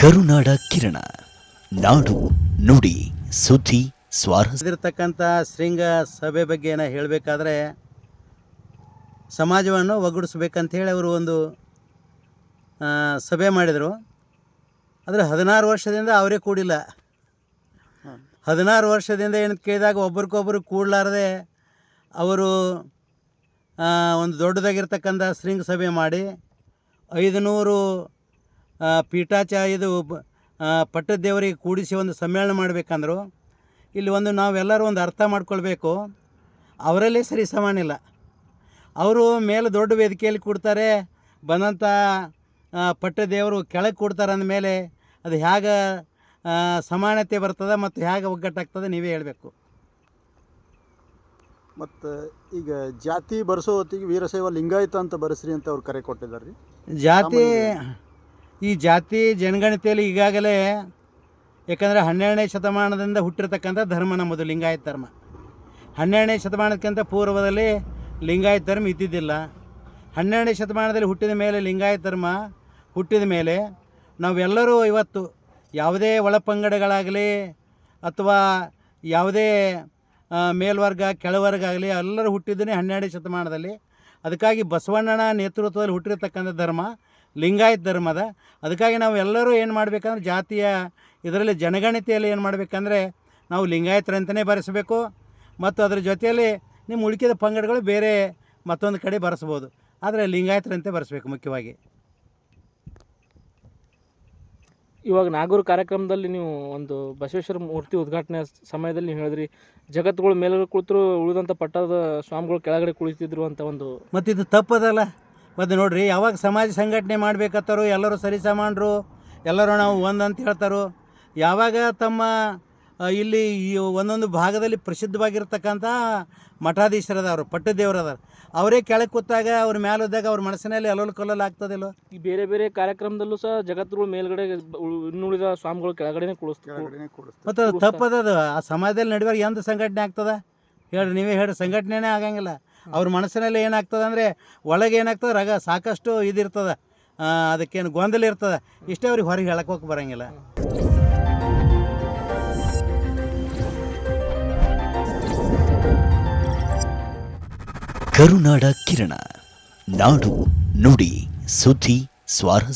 ಕರುನಾಡ ಕಿರಣ. ನಾಡು ನುಡಿ, ಸುದ್ದಿ ಸ್ವಾರಸ್ಯ ಇದಿರ್ತಕ್ಕಂಥ ಶೃಂಗ ಸಭೆ ಬಗ್ಗೆ ಏನೋ ಹೇಳಬೇಕಾದ್ರೆ ಸಮಾಜವನ್ನು ಒಗ್ಗೂಡಿಸ್ಬೇಕಂತ ಹೇಳಿ ಅವರು ಒಂದು ಸಭೆ ಮಾಡಿದರು. ಆದರೆ ಹದಿನಾರು ವರ್ಷದಿಂದ ಅವರೇ ಕೂಡಿಲ್ಲ. ಹದಿನಾರು ವರ್ಷದಿಂದ ಏನು ಕೇಳಿದಾಗ ಒಬ್ರಿಗೊಬ್ರು ಕೂಡಲಾರದೆ ಅವರು ಒಂದು ದೊಡ್ಡದಾಗಿರ್ತಕ್ಕಂಥ ಶೃಂಗ ಸಭೆ ಮಾಡಿ ಐದುನೂರು ಆ, ಪೀಠಾಚ ಇದು ಬ- ಆ, ಪಟ್ಟದೇವರಿಗೆ ಕೂಡಿಸಿ ಒಂದು ಸಮ್ಮೇಳನ ಮಾಡಬೇಕಂದ್ರು. ಇಲ್ಲಿ ಒಂದು ನಾವೆಲ್ಲರೂ ಒಂದು ಅರ್ಥ ಮಾಡ್ಕೊಳ್ಬೇಕು. ಅವರಲ್ಲೇ ಸರಿ ಸಮಾನಿಲ್ಲ ಅವರು ಮೇಲೆ ದೊಡ್ಡ ವೇದಿಕೆಯಲ್ಲಿ ಕೊಡ್ತಾರೆ. ಬಂದಂಥ ಪಟ್ಟದೇವರು ಕೆಳಗೆ ಕೊಡ್ತಾರೆ ಅಂದಮೇಲೆ ಅದು ಹೇಗೆ ಸಮಾನತೆ ಬರ್ತದೆ ಮತ್ತು ಹೇಗೆ ಒಗ್ಗಟ್ಟಾಗ್ತದೆ ನೀವೇ ಹೇಳಬೇಕು. ಮತ್ತು ಈಗ ಜಾತಿ ಬರೆಸೋ ಹೊತ್ತಿಗೆ ವೀರಶೈವ ಲಿಂಗಾಯತ ಅಂತ ಬರೆಸ್ರಿ ಅಂತ ಅವ್ರು ಕರೆ ಕೊಟ್ಟಿದ್ದಾರೆ ರೀ. ಜಾತಿ ಈ ಜಾತಿ ಜನಗಣತಿಯಲ್ಲಿ ಈಗಾಗಲೇ ಯಾಕಂದರೆ ಹನ್ನೆರಡನೇ ಶತಮಾನದಿಂದ ಹುಟ್ಟಿರ್ತಕ್ಕಂಥ ಧರ್ಮ ನಮ್ಮದು ಲಿಂಗಾಯತ ಧರ್ಮ. ಹನ್ನೆರಡನೇ ಶತಮಾನಕ್ಕಿಂತ ಪೂರ್ವದಲ್ಲಿ ಲಿಂಗಾಯತ ಧರ್ಮ ಇದ್ದಿದ್ದಿಲ್ಲ. ಹನ್ನೆರಡನೇ ಶತಮಾನದಲ್ಲಿ ಹುಟ್ಟಿದ ಮೇಲೆ ಲಿಂಗಾಯತ ಧರ್ಮ ಹುಟ್ಟಿದ ಮೇಲೆ ನಾವೆಲ್ಲರೂ ಇವತ್ತು ಯಾವುದೇ ಒಳಪಂಗಡಗಳಾಗಲಿ ಅಥವಾ ಯಾವುದೇ ಮೇಲ್ವರ್ಗ, ಕೆಳವರ್ಗ ಆಗಲಿ ಎಲ್ಲರೂ ಹುಟ್ಟಿದ್ದನೇ ಹನ್ನೆರಡನೇ ಶತಮಾನದಲ್ಲಿ. ಅದಕ್ಕಾಗಿ ಬಸವಣ್ಣನ ನೇತೃತ್ವದಲ್ಲಿ ಹುಟ್ಟಿರ್ತಕ್ಕಂಥ ಧರ್ಮ ಲಿಂಗಾಯತ ಧರ್ಮದ. ಅದಕ್ಕಾಗಿ ನಾವು ಎಲ್ಲರೂ ಏನು ಮಾಡಬೇಕಂದ್ರೆ ಜಾತಿಯ ಇದರಲ್ಲಿ ಜನಗಣತಿಯಲ್ಲಿ ಏನು ಮಾಡಬೇಕಂದ್ರೆ ನಾವು ಲಿಂಗಾಯತರಂತಲೇ ಬರೆಸಬೇಕು. ಮತ್ತು ಅದರ ಜೊತೆಯಲ್ಲಿ ನಿಮ್ಮ ಉಳಿಕಿದ ಪಂಗಡಗಳು ಬೇರೆ ಮತ್ತೊಂದು ಕಡೆ ಬರೆಸ್ಬೋದು. ಆದರೆ ಲಿಂಗಾಯತರಂತೆ ಬರೆಸಬೇಕು ಮುಖ್ಯವಾಗಿ. ಇವಾಗ ನಾಗೂರು ಕಾರ್ಯಕ್ರಮದಲ್ಲಿ ನೀವು ಒಂದು ಬಸವೇಶ್ವರ ಮೂರ್ತಿ ಉದ್ಘಾಟನೆ ಸಮಯದಲ್ಲಿ ನೀವು ಹೇಳಿದ್ರಿ ಜಗತ್ತುಗಳು ಮೇಲೆ ಕುಳಿತರು ಉಳಿದಂಥ ಪಟ್ಟದ ಸ್ವಾಮಿಗಳು ಕೆಳಗಡೆ ಕುಳಿತಿದ್ರು ಅಂತ ಒಂದು ಮತ್ತು ಇದು ತಪ್ಪದಲ್ಲ. ಮತ್ತು ನೋಡಿರಿ ಯಾವಾಗ ಸಮಾಜ ಸಂಘಟನೆ ಮಾಡ್ಬೇಕತ್ತಾರೋ ಎಲ್ಲರೂ ಸರಿ ಸಮಾನರು ಎಲ್ಲರೂ ನಾವು ಒಂದಂತ ಹೇಳ್ತಾರೋ. ಯಾವಾಗ ತಮ್ಮ ಇಲ್ಲಿ ಈ ಒಂದೊಂದು ಭಾಗದಲ್ಲಿ ಪ್ರಸಿದ್ಧವಾಗಿರ್ತಕ್ಕಂಥ ಮಠಾಧೀಶರದವರು ಪಟ್ಟದೇವರದವ್ರು ಅವರೇ ಕೆಳಗೆ ಕೂತಾಗ ಅವ್ರ ಮೇಲೆ ಹೋದಾಗ ಅವ್ರ ಮನಸ್ಸಿನಲ್ಲಿ ಅಲ್ಲೋಲ್ ಕಲ್ಲೋಲ್ ಆಗ್ತದಿಲ್ಲ? ಈ ಬೇರೆ ಬೇರೆ ಕಾರ್ಯಕ್ರಮದಲ್ಲೂ ಸಹ ಜಗತ್ತುಗಳು ಮೇಲ್ಗಡೆ ಇನ್ನುಳಿದ ಸ್ವಾಮಿಗಳು ಕೆಳಗಡೆನೆ ಕೂಡಿಸ್ತಾರೆ ಮತ್ತು ಅದು ತಪ್ಪದದು ಆ ಸಮಾಜದಲ್ಲಿ ನಡೆಯುವಾಗ ಎಂದು ಸಂಘಟನೆ ಆಗ್ತದ? ಹೇಳ್ರಿ, ನೀವೇ ಹೇಳಿ ಸಂಘಟನೆನೇ ಆಗಂಗಿಲ್ಲ. ಅವ್ರ ಮನಸ್ಸಿನಲ್ಲಿ ಏನಾಗ್ತದೆ ಅಂದರೆ ಒಳಗೆ ಏನಾಗ್ತದೆ, ರಗ ಸಾಕಷ್ಟು ಇದಿರ್ತದೆ. ಅದಕ್ಕೇನು ಗೊಂದಲ ಇರ್ತದೆ. ಇಷ್ಟೇ ಅವ್ರಿಗೆ ಹೊರಗೆ ಹೇಳಕ್ಕೆ ಹೋಗಿ ಬರಂಗಿಲ್ಲ. ಕರುನಾಡ ಕಿರಣ, ನಾಡು ನುಡಿ, ಸುದ್ದಿ, ಸ್ವಾರಸ್ಯ.